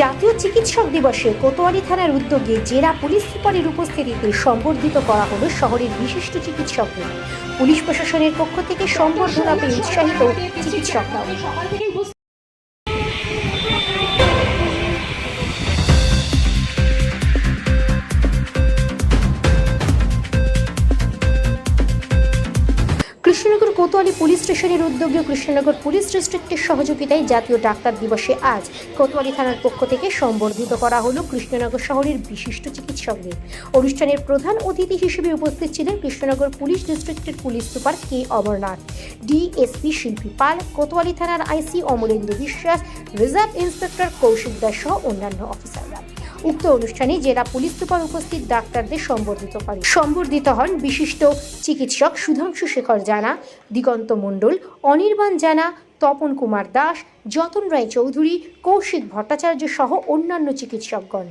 জাতীয় চিকিৎসক দিবসে কোতোয়ালি থানার উদ্যোগে জেলা পুলিশ সুপারের উপস্থিতিতে সম্বর্ধিত করা হলো শহরের বিশিষ্ট চিকিৎসকদের। পুলিশ প্রশাসনের পক্ষ থেকে সম্বর্ধনা পেয়ে উৎসাহিত চিকিৎসকরাও। কোতোয়ালি পুলিশ স্টেশনের উদ্যোগে কৃষ্ণনগর পুলিশ ডিস্ট্রিক্টের সহযোগিতায় জাতীয় ডাক্তার দিবসে আজ কোতোয়ালি থানার পক্ষ থেকে সম্বর্ধিত করা হলো কৃষ্ণনগর শহরের বিশিষ্ট চিকিৎসকদের অনুষ্ঠানের প্রধান অতিথি হিসেবে উপস্থিত ছিলেন কৃষ্ণনগর পুলিশ ডিস্ট্রিক্টের police super K Amarnath, DSP Shilpi Pal, Kotwali থানার আইসি অমলেন্দু বিশ্বাস, রিজার্ভ ইন্সপেক্টর কৌশিক দাস সহ অন্যান্য অফিসাররা। উক্ত অনুষ্ঠানে জেলা পুলিশ সুপার উপস্থিত ডাক্তারদের সম্বর্ধিত করেন। সম্বর্ধিত হন বিশিষ্ট চিকিৎসক সুধাংশু শেখর জানা, দিগন্ত মণ্ডল, অনির্বাণ জানা, তপন কুমার দাস যতন রায় চৌধুরী, কৌশিক ভট্টাচার্য সহ অন্যান্য চিকিৎসকগণ।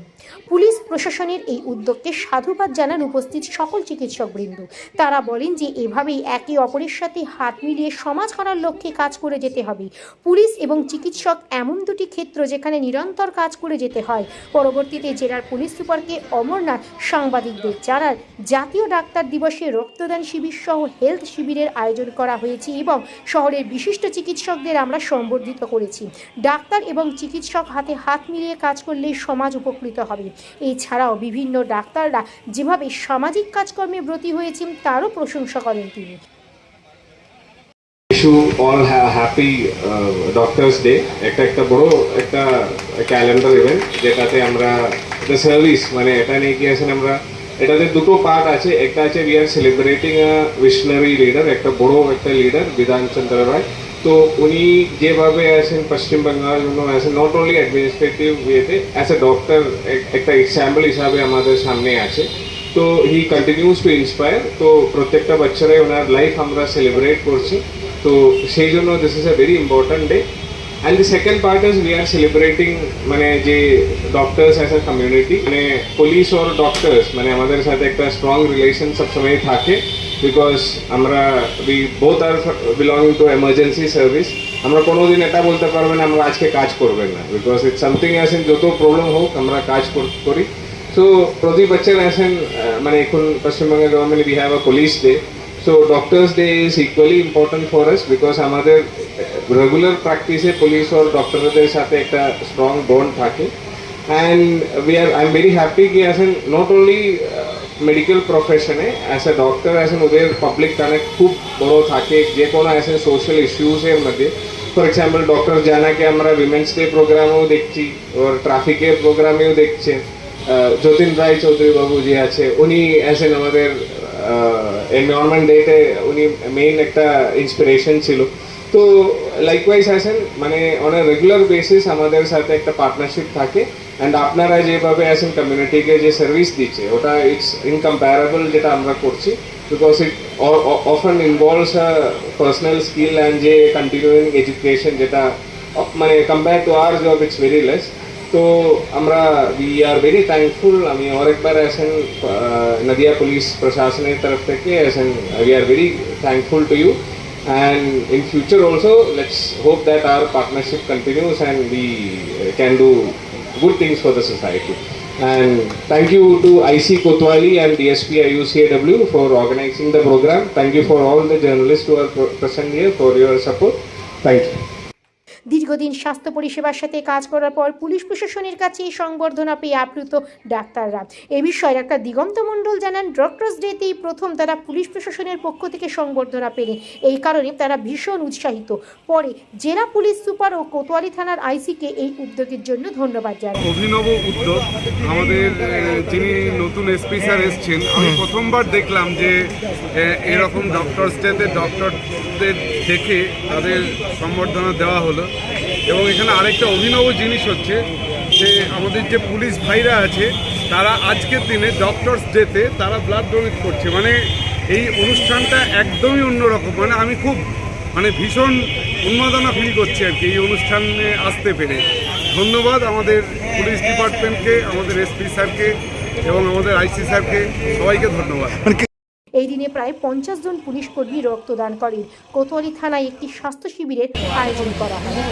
পুলিশ প্রশাসনের এই উদ্যোগকে সাধুবাদ জানান উপস্থিত সকল চিকিৎসকবৃন্দ। তারা বলেন যে, এভাবেই একে অপরের সাথে হাত মিলিয়ে সমাজ করার লক্ষ্যে কাজ করে যেতে হবে। পুলিশ এবং চিকিৎসক এমন দুটি ক্ষেত্র যেখানে নিরন্তর কাজ করে যেতে হয়। পরবর্তীতে জেলার পুলিশ সুপারকে অমরনাথ সাংবাদিকদের জানান, জাতীয় ডাক্তার দিবসে রক্তদান শিবির সহ হেলথ শিবিরের আয়োজন করা হয়েছে এবং শহরের বিশিষ্ট চিকিৎসকদের আমরা সম্বর্ধিত করেছি। ডাক্তার এবং চিকিৎসক হাতে হাত মিলিয়ে কাজ করলেই সমাজ উপকৃত হবে। এছাড়াও বিভিন্ন ডাক্তাররা যেভাবে সামাজিক কাজকর্মে ব্রতী হয়েছেন, তারও প্রশংসা করেন তিনি। Wish you all happy doctors day একটা একটা বড় একটা ক্যালেন্ডার ইভেন্ট যেটাতে আমরা সার্ভিস মানে এটা নিয়ে কি আছেন আমরা, এটাতে দুটো পার্ট আছে। একটা আছে we are celebrating a visionary leader একটা বড় একটা লিডার বিধানচন্দ্র রায়। তো উনি যেভাবে আছেন পশ্চিম বাংলার জন্য আছেন নট অনলি অ্যাডমিনিস্ট্রেটিভ ওয়েতে অ্যাজ এ ডক্টর একটা এক্সাম্পল হিসাবে আমাদের সামনে আছে। তো হি কন্টিনিউস টু ইন্সপায়ার তো প্রত্যেকটা বাচ্চারাই ওনার লাইফ আমরা সেলিব্রেট করছি। তো সেই জন্য this is a very important day and the second part is we are celebrating মানে যে ডক্টর্স অ্যাজ আ কমিউনিটি মানে পুলিশ ওর ডক্টর্স মানে আমাদের সাথে একটা স্ট্রং রিলেশন সবসময় থাকে। বিকজ আমরা we both are belonging to emergency service আমরা কোনোদিন এটা বলতে পারব না আমরা আজকে কাজ করবেন না বিকজ ইটস সামথিং আসেন যত প্রবলেম হোক আমরা কাজ কর- করি সো প্রতি বছর আসেন আহ, মানে এখন পশ্চিমবঙ্গের government we have a police day so doctors day is equally important for us because আমাদের রেগুলার প্র্যাকটিসে পুলিশ ও ডক্টরদের সাথে একটা স্ট্রং বন্ড থাকে and we are I am very happy কি আসেন নট অনলি মেডিকেল প্রফেশনে অ্যাজ এ ডক্টর আসেন ওদের পাবলিক কানেক্ট খুব বড় থাকে যে কোনো আসেন সোশ্যাল ইস্যুসের মধ্যে। ফর এক্সাম্পল ডক্টর জানাকে আমরা উইমেন্স ডে প্রোগ্রামেও দেখছি ওর ট্রাফিকের প্রোগ্রামেও দেখছে। যতীন রায় চৌধুরী বাবু যে আছে, উনি আছেন আমাদের এনভায়রনমেন্ট ডেতে উনি মেইন একটা ইন্সপিরেশন ছিল। তো লাইকওয়াইজ আছেন মানে অন রেগুলার বেসিস আমাদের সাথে একটা পার্টনারশিপ থাকে। অ্যান্ড আপনারা যেভাবে আছেন কমিউনিটিকে যে সার্ভিস দিচ্ছে ওটা ইটস ইনকম্প্যারেবল যেটা আমরা করছি because it often involves personal skill and যে কন্টিনিউইং এডুকেশন যেটা অ- মানে compare to our job it's very less তো আমরা উই আর ভেরি থ্যাঙ্কফুল আমি আরেকবার আছেন নদিয়া পুলিশ প্রশাসনের তরফ থেকে আছেন we are very thankful to you and in future also let's hope that our partnership continues and we uh, can do good things for the society. And thank you to IC Kotwali and DSP IUCAW for organizing the program. Thank you for all the journalists who are present here for your support. Thank you দীর্ঘদিন স্বাস্থ্য পরিষেবার সাথে কাজ করার পর police প্রশাসনের কাছে এই সংবর্ধনা পেয়ে আপ্লুত ডাক্তাররা। এ বিষয়ে ডাক্তার দিগন্ত মণ্ডল জানান, ডক্টরস ডেতেই প্রথম তারা পুলিশ প্রশাসনের পক্ষ থেকে সংবর্ধনা পেলেন এই কারণে তারা ভীষণ উৎসাহিত। পরে জেলা পুলিশ সুপার ও কোতোয়ালি থানার আইসিকে এই উদ্যোগের জন্য ধন্যবাদ জানান। অভিনব উদ্যোগ। আমাদের যিনি নতুন এসপি স্যার এসছেন, আমি প্রথমবার দেখলাম যে এরকম ডক্টরস ডেতে ডক্টরদের দেখে তাদের সম্বর্ধনা দেওয়া হলো। এবং এখানে আরেকটা অভিনব জিনিস হচ্ছে যে আমাদের যে পুলিশ ভাইরা আছে, তারা আজকের দিনে ডক্টরস ডেতে তারা ব্লাড ডোনেট করছে। মানে এই অনুষ্ঠানটা একদমই অন্যরকম। মানে আমি খুব মানে ভীষণ উন্মাদনা ফিল করছি আর কি এই অনুষ্ঠানে আসতে পেরে। ধন্যবাদ আমাদের পুলিশ ডিপার্টমেন্টকে, আমাদের এসপি স্যারকে এবং আমাদের আইসি স্যারকে। সবাইকে ধন্যবাদ। এই দিনে প্রায় পঞ্চাশ জন পুলিশ কর্মী রক্তদান করেন। কোতোয়ালি থানায় একটি স্বাস্থ্য শিবিরের আয়োজন করা হয়।